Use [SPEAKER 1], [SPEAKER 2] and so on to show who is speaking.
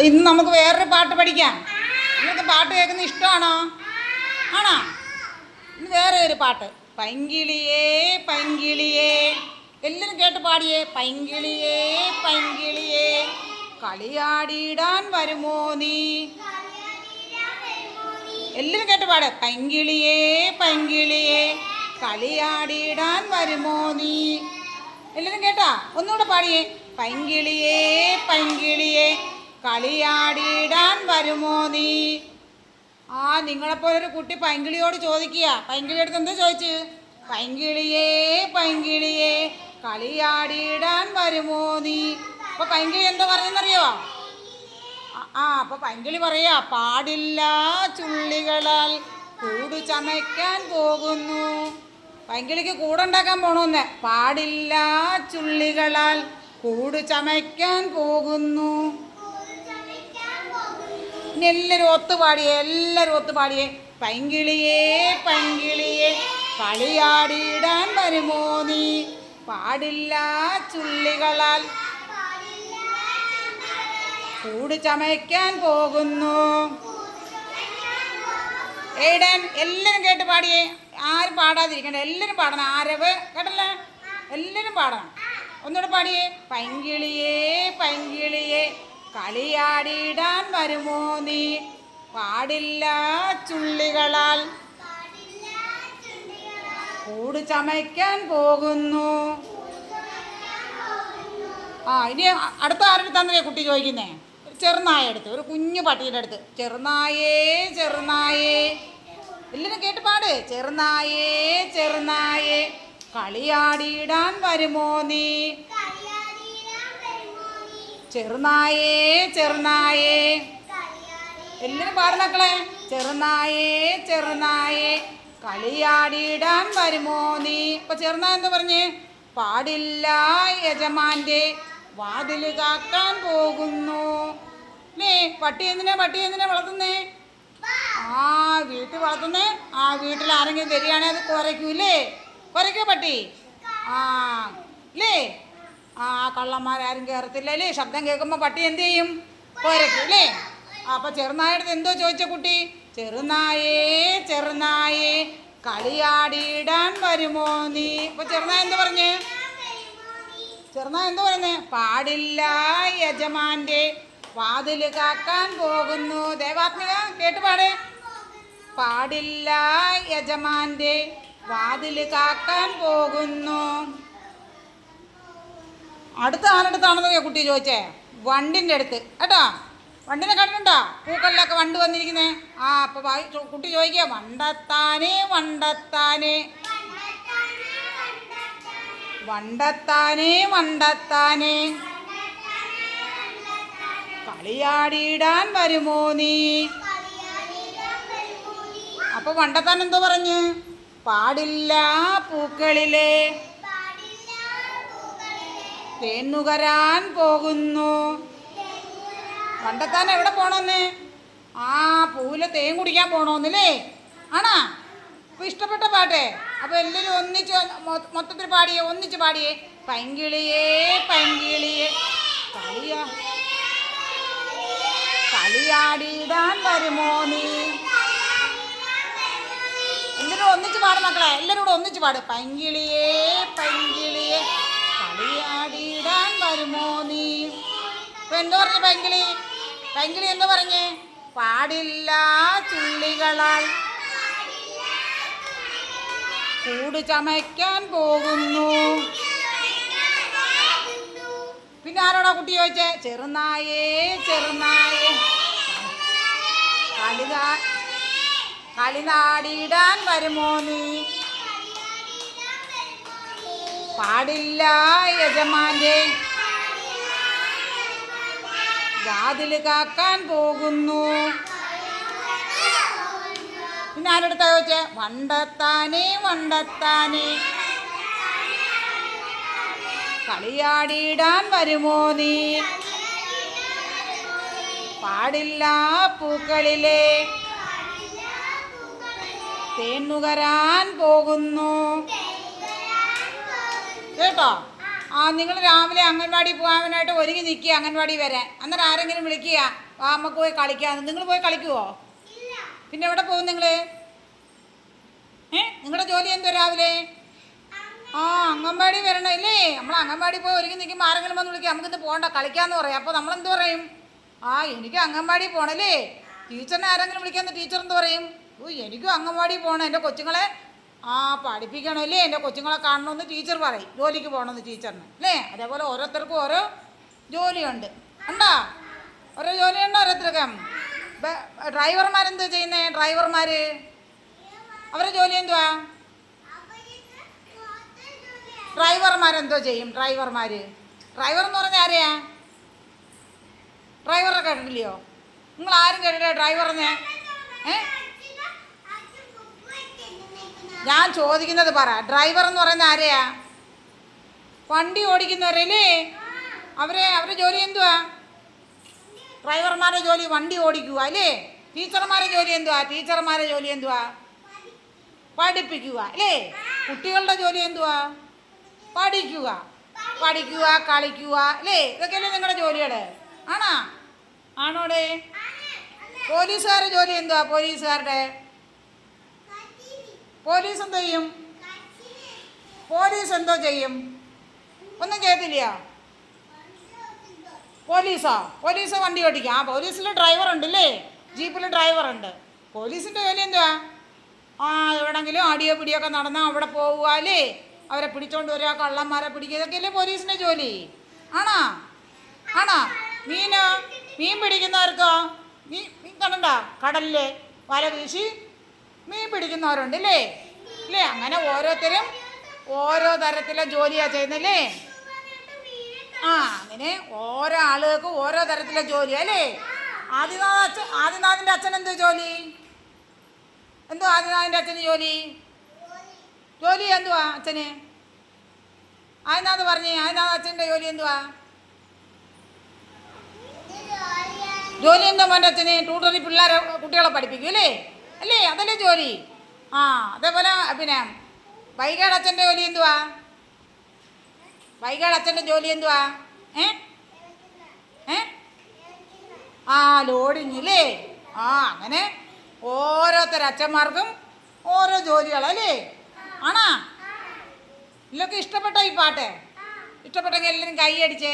[SPEAKER 1] ഇന്ന് നമുക്ക് വേറൊരു പാട്ട് പഠിക്കാം. നിങ്ങൾക്ക് പാട്ട് കേൾക്കുന്ന ഇഷ്ടമാണോ? ആണോ? ഇന്ന് വേറെ ഒരു പാട്ട്. പൈങ്കിളിയേ പൈങ്കിളിയേ. എല്ലാവരും കേട്ട് പാടിയേ. പൈങ്കിളിയേ പൈങ്കിളിയേ. കളിയാടിയിടാൻ വരുമോ നീ? എല്ലാവരും കേട്ട് പാട്. പൈങ്കിളിയേ പൈങ്കിളിയേ. കളിയാടിയിടാൻ വരുമോ നീ? എല്ലാവരും കേട്ടാ? ഒന്നുകൂടെ പാടിയേ. പൈങ്കിളിയേ പൈങ്കിളിയേ. കളിയാടിയിടാൻ വരുമോ നീ? ആ നിങ്ങളെപ്പോലൊരു കുട്ടി പൈങ്കിളിയോട് ചോദിക്കുക. പൈങ്കിളി അടുത്ത് എന്താ ചോദിച്ചു? പൈങ്കിളിയേ പൈങ്കിളിയേ കളിയാടിയിടാൻ വരുമോ നീ? അപ്പൊ പൈങ്കിളി എന്താ പറഞ്ഞെന്നറിയോ ആ അപ്പൊ പൈങ്കിളി പറയാ പാടില്ല ചുള്ളികളാൽ കൂട് ചമയ്ക്കാൻ പോകുന്നു. പൈങ്കിളിക്ക് കൂടുണ്ടാക്കാൻ പോണോന്ന്. പാടില്ല ചുള്ളികളാൽ കൂട് ചമയ്ക്കാൻ പോകുന്നു. ഇനി എല്ലാവരും ഒത്തു പാടിയേ എല്ലാവരും ഒത്തു പാടിയേ. പൈങ്കിളിയേ പൈങ്കിളിയേ കളിയാടിയിടാൻ വരുമോ നീ? പാടില്ല ചുള്ളികളാൽ. കൂട് ചമയ്ക്കാൻ പോകുന്നു. ഏടൻ എല്ലാവരും കേട്ട് പാടിയേ. ആരും പാടാതിരിക്കണ്ട എല്ലാവരും പാടണം. ആരവ് കേട്ടല്ലേ? എല്ലാവരും പാടണം. ഒന്നുകൂടെ പാടിയേ. പൈങ്കിളിയേ പൈങ്കിളിയേ. കളിയാടിയിടാൻ വരുമോ നീ? പാടില്ല ചുള്ളികളാൽ. കൂട് ചമയ്ക്കാൻ പോകുന്നു. ആ ഇനി അടുത്ത ആരുടെ തന്നെ കുട്ടി ചോദിക്കുന്നേ? ചെറുനായ അടുത്ത് ഒരു കുഞ്ഞു പട്ടിയുടെ അടുത്ത്. ചെറുനായേ ചെറുനായേ. എല്ലാരും കേട്ട് പാട്. ചെറുനായേ ചെറുനായേ. കളിയാടിയിടാൻ വരുമോ നീ? ചെറുനായേ ചെറുനായേ. എല്ലാരും പാടുന്നക്കളെ? ചെറുനായേ ചെറുനായേ. കളിയാടിയിടാൻ വരുമോ നീ? ഇപ്പൊ ചെറുനായ എന്താ പറഞ്ഞേ? പാടില്ല യജമാന്റെ വാതിൽ കാക്കാൻ പോകുന്നു. ലേ പട്ടി എന്തിനാ പട്ടി എന്തിനാ വളർത്തുന്നേ? ആ വീട്ടിൽ വളർത്തുന്നേ? ആ വീട്ടിൽ ആരെങ്കിലും വരികയാണെങ്കിൽ അത് കുറയ്ക്കൂല്ലേ കുറയ്ക്കോ പട്ടി. ആ ലേ ആ കള്ളന്മാരാരും കയറത്തില്ല അല്ലേ ശബ്ദം കേൾക്കുമ്പോൾ പട്ടി എന്ത് ചെയ്യും? പോരക്കും അല്ലേ? അപ്പൊ ചെറുനായടുത്ത് എന്തോ ചോദിച്ച കുട്ടി? ചെറുനായേ ചെറുനായേ കളിയാടിയിടാൻ വരുമോ നീ? അപ്പൊ ചെറുനായ എന്ത് പറഞ്ഞേ? ചെറുനായ എന്ത് പറയുന്നേ പാടില്ല യജമാന്റെ വാതിൽ കാക്കാൻ പോകുന്നു. ദേവാത്മിക കേട്ട് പാടേ. പാടില്ല യജമാന്റെ വാതിൽ കാക്കാൻ പോകുന്നു. അടുത്ത ആരടുത്താണെന്നറിയോ കുട്ടി ചോദിച്ചേ? വണ്ടിന്റെ അടുത്ത്. കേട്ടോ? വണ്ടിനെ കണ്ടിട്ടുണ്ടോ? പൂക്കളിലൊക്കെ വണ്ട് വന്നിരിക്കുന്നേ. ആ അപ്പൊ വായി- ചോ- കുട്ടി ചോദിക്കുക വണ്ടത്താനേ വണ്ടത്താനേ. വണ്ടത്താനേ വണ്ടത്താനേ. കളിയാടിയിടാൻ വരുമോ നീ? അപ്പൊ വണ്ടത്താൻ എന്തോ പറഞ്ഞ്? പാടില്ല പൂക്കളിലെ. തേന്നുകരാൻ പോകുന്നു. കണ്ടെത്താൻ എവിടെ പോണോന്ന്? ആ പൂവിലെ തേൻ കുടിക്കാൻ പോണോന്നല്ലേ? ആണാ? അപ്പൊ ഇഷ്ടപ്പെട്ട പാട്ടേ. അപ്പൊ എല്ലാരും ഒന്നിച്ച് മൊത്തത്തിൽ പാടിയേ ഒന്നിച്ച് പാടിയേ. പൈങ്കിളിയേ പൈങ്കിളിയേ. കളിയാ. കളിയാടിയിടാൻ വരുമോ നീ? എല്ലാരും ഒന്നിച്ച് പാടും മക്കളെ. എല്ലാരും കൂടെ ഒന്നിച്ച് പാട്. പൈങ്കിളിയേ പൈങ്കിളിയേ. കളിയാടിയിടാൻ വരുമോ നീ? എന്താ പറഞ്ഞു പെങ്കിളി. പെങ്കിളി എന്ന് പറഞ്ഞേ? പാടില്ല ചുള്ളികളാൽ. കൂട് ചമയ്ക്കാൻ പോകുന്നു. പിന്നെ ആരോടാ കുട്ടി ചോദിച്ചേ? ചെറുനായേ ചെറുനായേ. കളിതാ കളിനാടിയിടാൻ വരുമോ നീ? പാടില്ല യജമാന്റെ വാതിൽ കാക്കാൻ പോകുന്നു. പിന്നെ ആരെടുത്താ ചോദിച്ചേ? വണ്ടത്താനേ വണ്ടത്താനേ. കളിയാടിയിടാൻ വരുമോ നീ? പാടില്ല പൂക്കളിലെ. തേണുകരാൻ പോകുന്നു. കേട്ടോ? ആ നിങ്ങൾ രാവിലെ അംഗൻവാടി പോകാനായിട്ട് ഒരുങ്ങി നിൽക്കുക അംഗൻവാടി വരെ. അന്നേരം ആരെങ്കിലും വിളിക്കുക. ആ അമ്മയ്ക്ക് പോയി കളിക്കാൻ നിങ്ങൾ പോയി കളിക്കുവോ? പിന്നെ എവിടെ പോകും നിങ്ങൾ നിങ്ങളുടെ ജോലി എന്തോ രാവിലെ? ആ അംഗൻവാടി വരണം ഇല്ലേ? നമ്മൾ അംഗൻവാടി പോയി ഒരുങ്ങി നിൽക്കുമ്പോൾ ആരെങ്കിലും വന്ന് വിളിക്കുക നമുക്കിന്ന് പോകണ്ട കളിക്കാന്ന് പറയും. അപ്പോൾ നമ്മൾ എന്ത് പറയും? ആ എനിക്ക് അംഗൻവാടി പോണല്ലേ ടീച്ചറിനെ ആരെങ്കിലും വിളിക്കാമെന്ന് ടീച്ചർ എന്ത് പറയും? ഓ എനിക്കും അംഗൻവാടി പോകണം എന്റെ കൊച്ചുങ്ങളെ ആ പഠിപ്പിക്കണമല്ലേ എന്റെ കൊച്ചുങ്ങളെ കാണണമെന്ന് ടീച്ചർ പറയും. ജോലിക്ക് പോകണമെന്ന് ടീച്ചറിന് അല്ലേ? അതേപോലെ ഓരോരുത്തർക്കും ഓരോ ജോലിയുണ്ട്. ഉണ്ടോ ഓരോ ജോലിയുണ്ട് ഓരോരുത്തർക്കും. ഡ്രൈവർമാരെന്താ ചെയ്യുന്നേ? ഡ്രൈവർമാർ അവരുടെ ജോലി എന്തുവാ? ഡ്രൈവർമാരെന്തോ ചെയ്യും ഡ്രൈവർമാർ ഡ്രൈവർ എന്ന് പറഞ്ഞാൽ ആരെയാ? ഡ്രൈവറെ കേട്ടിട്ടില്ലയോ? നിങ്ങൾ ആരും കേട്ടില്ല ഡ്രൈവറിനെ ഏ? ഞാൻ ചോദിക്കുന്നത് പറ. ഡ്രൈവർ എന്ന് പറയുന്ന ആരെയാ? വണ്ടി ഓടിക്കുന്നവരല്ലേ? അവരെ അവരുടെ ജോലി എന്തുവാ? ഡ്രൈവർമാരുടെ ജോലി വണ്ടി ഓടിക്കുക അല്ലേ? ടീച്ചർമാരുടെ ജോലി എന്തുവാ? ടീച്ചർമാരുടെ ജോലി എന്തുവാ? പഠിപ്പിക്കുക അല്ലേ? കുട്ടികളുടെ ജോലി എന്തുവാ? പഠിക്കുക. പഠിക്കുക കളിക്കുക അല്ലേ? ഇതൊക്കെയല്ലേ നിങ്ങളുടെ ജോലികൾ ആണോ? ആണോടെ? പോലീസുകാരുടെ ജോലി എന്തുവാ? പോലീസുകാരുടെ? പോലീസ് എന്തോ ചെയ്യും? പോലീസ് എന്തോ ചെയ്യും? ഒന്നും ചെയ്തില്ല പോലീസാ? പോലീസ് വണ്ടി ഓടിക്കും ആ പോലീസിൽ ഡ്രൈവർ ഉണ്ടല്ലേ? ജീപ്പിൽ ഡ്രൈവർ ഉണ്ട്. പോലീസിന്റെ ജോലി എന്തുവാ ആ എവിടെങ്കിലും അടിയോ പിടിയൊക്കെ നടന്നാൽ അവിടെ പോവുക അവരെ പിടിച്ചോണ്ട് വരിക കള്ളന്മാരെ പിടിക്കുക. ഇതൊക്കെയല്ലേ പോലീസിന്റെ ജോലി? ആണോ? ആണോ? മീനോ? മീൻ പിടിക്കുന്നവർക്കോ? മീൻ മീൻ കണ്ടണ്ട കടലിൽ വല വീശി മീൻ പിടിക്കുന്നവരുണ്ട് അല്ലേ അല്ലേ അങ്ങനെ ഓരോരുത്തരും ഓരോ തരത്തിലെ ജോലിയാണ് ചെയ്യുന്നല്ലേ? ആ അങ്ങനെ ഓരോ ആളുകൾക്കും ഓരോ തരത്തിലെ ജോലി അല്ലേ? ആദിനാഥ് അച്ഛൻ ആദിനാഥിന്റെ അച്ഛൻ എന്തോ ജോലി? എന്തോ ആദിനാഥിന്റെ അച്ഛന് ജോലി? ജോലി എന്തുവാ അച്ഛന്? ആദിനാഥ് പറഞ്ഞേ ആദിനാഥ് അച്ഛന്റെ ജോലി എന്തുവാ? ജോലി എന്താ മോന്റെ അച്ഛന്? ട്യൂട്ടറി പിള്ളേരെ കുട്ടികളെ പഠിപ്പിക്കും അല്ലേ? അല്ലേ? അതല്ലേ ജോലി? ആ അതേപോലെ പിന്നെ വൈകാട് അച്ഛന്റെ ജോലി എന്തുവാ? വൈകാട് അച്ഛന്റെ ജോലി എന്തുവാ? ഏ? ആ ലോഡിങ് അല്ലേ? ആ അങ്ങനെ ഓരോരുത്തർ അച്ഛന്മാർക്കും ഓരോ ജോലികളല്ലേ ആണാ? ഇല്ലൊക്കെ ഇഷ്ടപ്പെട്ടോ ഈ പാട്ട്? ഇഷ്ടപ്പെട്ടെങ്കിൽ എല്ലാവരും കൈ അടിച്ചേ